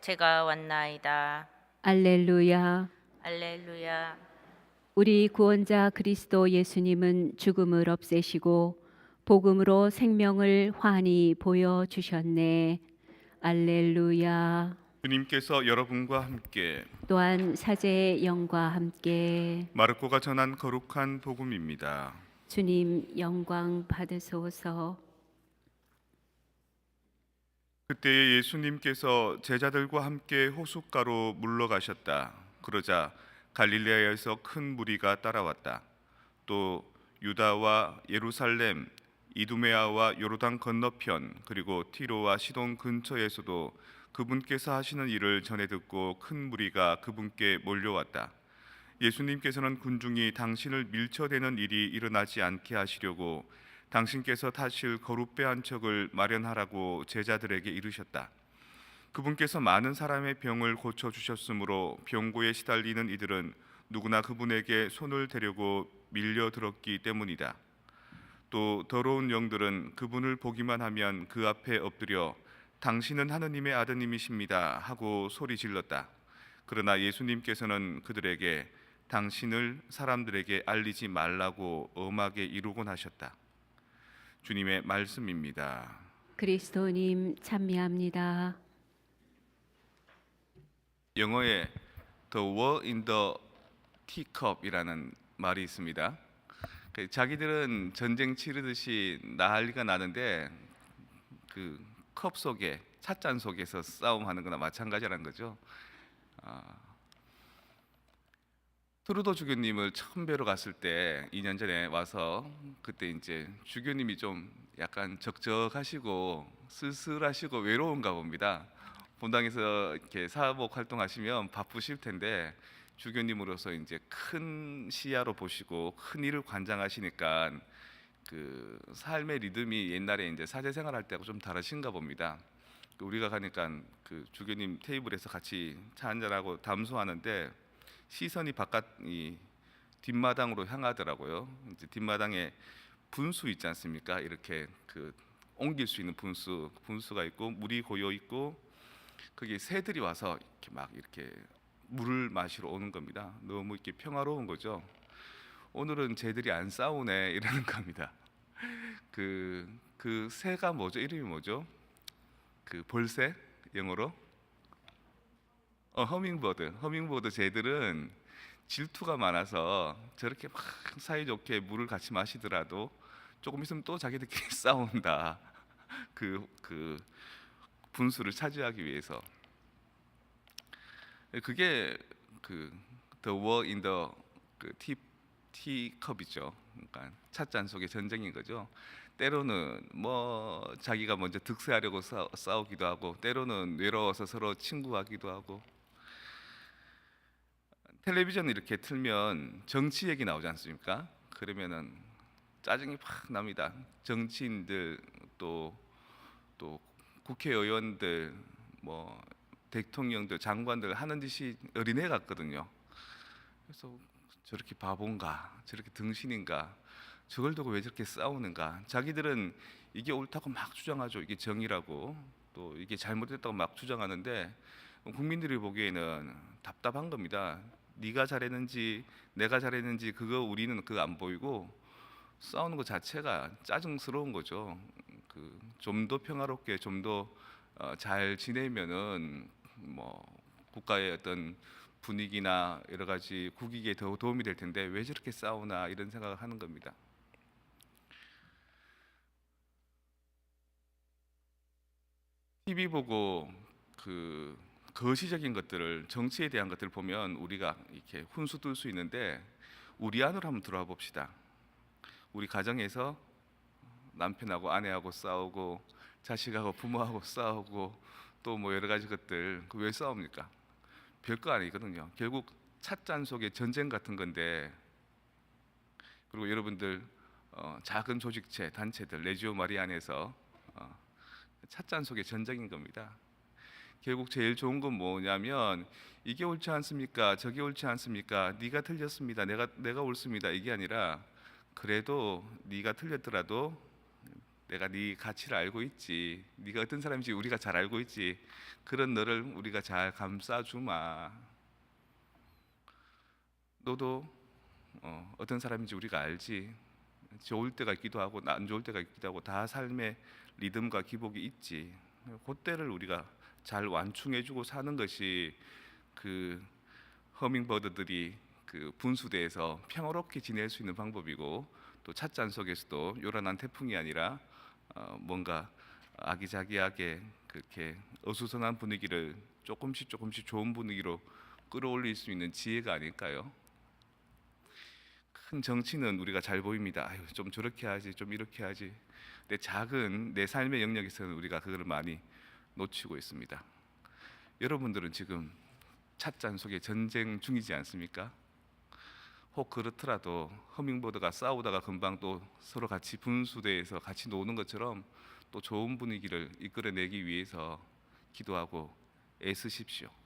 제가 왔나이다. 알렐루야. 알렐루야. 우리 구원자 그리스도 예수님은 죽음을 없애시고 복음으로 생명을 환히 보여 주셨네. 알렐루야. 주님께서 여러분과 함께 또한 사제의 영과 함께 마르코가 전한 거룩한 복음입니다. 주님 영광 받으소서. 그때에 예수님께서 제자들과 함께 호숫가로 물러가셨다. 그러자 갈릴레아에서 큰 무리가 따라왔다. 또 유다와 예루살렘, 이두메아와 요르단 건너편 그리고 티로와 시돈 근처에서도 그분께서 하시는 일을 전해 듣고 큰 무리가 그분께 몰려왔다. 예수님께서는 군중이 당신을 밀쳐대는 일이 일어나지 않게 하시려고 당신께서 타실 거룩배 한 척을 마련하라고 제자들에게 이르셨다. 그분께서 많은 사람의 병을 고쳐 주셨으므로 병고에 시달리는 이들은 누구나 그분에게 손을 대려고 밀려 들었기 때문이다. 또 더러운 영들은 그분을 보기만 하면 그 앞에 엎드려 당신은 하느님의 아드님이십니다 하고 소리 질렀다. 그러나 예수님께서는 그들에게 당신을 사람들에게 알리지 말라고 엄하게 이루곤 하셨다. 주님의 말씀입니다. 그리스도님 찬미합니다. 영어에 the war in the teacup이라는 말이 있습니다. 그 자기들은 전쟁 치르듯이 난리가 나는데 그 컵 속에 찻잔 속에서 싸움하는 거나 마찬가지라는 거죠. 아, 트루도 주교님을 처음 뵈러 갔을 때 2년 전에 와서 그때 이제 주교님이 좀 약간 적적하시고 쓸쓸하시고 외로운가 봅니다. 본당에서 이렇게 사복 활동하시면 바쁘실 텐데 주교님으로서 이제 큰 시야로 보시고 큰 일을 관장하시니까 그 삶의 리듬이 옛날에 이제 사제 생활할 때하고 좀 다르신가 봅니다. 그 우리가 가니까 그 주교님 테이블에서 같이 차 한잔하고 담소하는데 시선이 바깥 이 뒷마당으로 향하더라고요. 이제 뒷마당에 분수 있지 않습니까? 이렇게 그 옮길 수 있는 분수 분수가 있고 물이 고여 있고 거기 새들이 와서 이렇게 막 이렇게 물을 마시러 오는 겁니다. 너무 이렇게 평화로운 거죠. 오늘은 쟤들이 안 싸우네 이러는 겁니다. 그, 그 새가 뭐죠? 이름이 뭐죠? 그 벌새 영어로 어 허밍버드. 허밍버드 쟤들은 질투가 많아서 저렇게 막 사이좋게 물을 같이 마시더라도 조금 있으면 또 자기들끼리 싸운다. 그 그 분수를 차지하기 위해서. 그게 그 the war in the 그 tea, teacup이죠. 그러니까 찻잔 속의 전쟁인 거죠. 때로는 뭐 자기가 먼저 득세하려고 싸, 싸우기도 하고 때로는 외로워서 서로 친구하기도 하고 텔레비전 이렇게 틀면 정치 얘기 나오지 않습니까? 그러면은 짜증이 팍 납니다. 정치인들 또 또 국회의원들 뭐 대통령들 장관들 하는 짓이 어린애 같거든요. 그래서 저렇게 바본가 저렇게 등신인가 저걸 두고 왜 저렇게 싸우는가 자기들은 이게 옳다고 막 주장하죠 이게 정의라고 또 이게 잘못됐다고 막 주장하는데 국민들이 보기에는 답답한 겁니다 네가 잘했는지 내가 잘했는지 그거 우리는 그거 안 보이고 싸우는 것 자체가 짜증스러운 거죠 그 좀 더 평화롭게 좀 더잘 지내면은 뭐 국가의 어떤 분위기나 여러 가지 국익에 더 도움이 될 텐데 왜 저렇게 싸우나 이런 생각을 하는 겁니다. TV 보고 그 거시적인 것들을 정치에 대한 것들을 보면 우리가 이렇게 훈수 둘 수 있는데 우리 안으로 한번 들어와 봅시다. 우리 가정에서 남편하고 아내하고 싸우고 자식하고 부모하고 싸우고 또 뭐 여러 가지 것들 그 왜 싸웁니까? 별거 아니거든요. 결국 찻잔 속의 전쟁 같은 건데 그리고 여러분들 어, 작은 조직체 단체들 레지오 마리안에서 어, 찻잔 속의 전쟁인 겁니다. 결국 제일 좋은 건 뭐냐면 이게 옳지 않습니까? 저게 옳지 않습니까? 네가 틀렸습니다. 내가 내가 옳습니다. 이게 아니라 그래도 네가 틀렸더라도 내가 네 가치를 알고 있지. 네가 어떤 사람인지 우리가 잘 알고 있지. 그런 너를 우리가 잘 감싸 주마. 너도 어, 어떤 사람인지 우리가 알지. 좋을 때가 있기도 하고 안 좋을 때가 있기도 하고 다 삶의 리듬과 기복이 있지. 그때를 우리가 잘 완충해주고 사는 것이 그 허밍버드들이 그 분수대에서 평화롭게 지낼 수 있는 방법이고 또 찻잔 속에서도 요란한 태풍이 아니라 어, 뭔가 아기자기하게 그렇게 어수선한 분위기를 조금씩 조금씩 좋은 분위기로 끌어올릴 수 있는 지혜가 아닐까요? 큰 정치는 우리가 잘 보입니다. 아유, 좀 저렇게 하지, 좀 이렇게 하지. 내 작은 내 삶의 영역에서는 우리가 그걸 많이 놓치고 있습니다. 여러분들은 지금 찻잔 속에 전쟁 중이지 않습니까? 혹 그렇더라도 허밍버드가 싸우다가 금방 또 서로 같이 분수대에서 같이 노는 것처럼 또 좋은 분위기를 이끌어내기 위해서 기도하고 애쓰십시오.